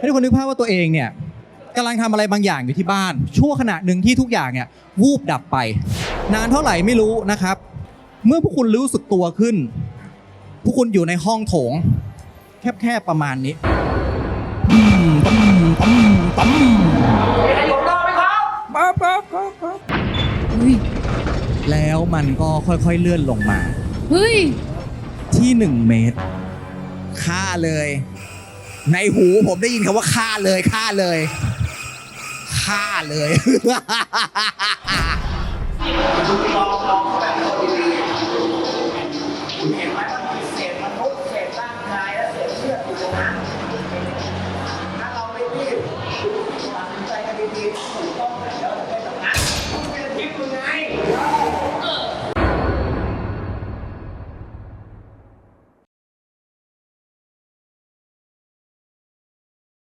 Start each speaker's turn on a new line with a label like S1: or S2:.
S1: ให้ทุกคนนึกภาพว่าตัวเองเนี่ยกำลังทำอะไรบางอย่างอยู่ที่บ้าน ชั่วขณะหนึ่งที่ทุกอย่างเนี่ยวูบดับไป นานเท่าไหร่ไม่รู้นะครับ เมื่อพวกคุณรู้สึกตัวขึ้น พวกคุณอยู่ในห้องโถง แคบๆประมาณนี้ตั้มตั้มตั้มมีใครอยู่ข้างนอไหมครับปั๊บปั๊บปั๊บปั๊บแล้วมันก็ค่อยๆเลื่อนลงมา เฮ้ย ที่หนึ่งเมตรฆ่าเลย ในหูผมได้ยินคำว่าฆ่าเลยฆ่าเลยฆ่าเลย เห็นไหมมันมีเศ
S2: ษมนุษย์เศษร่างกายและเศษเลือดอยู่ตรงนั้น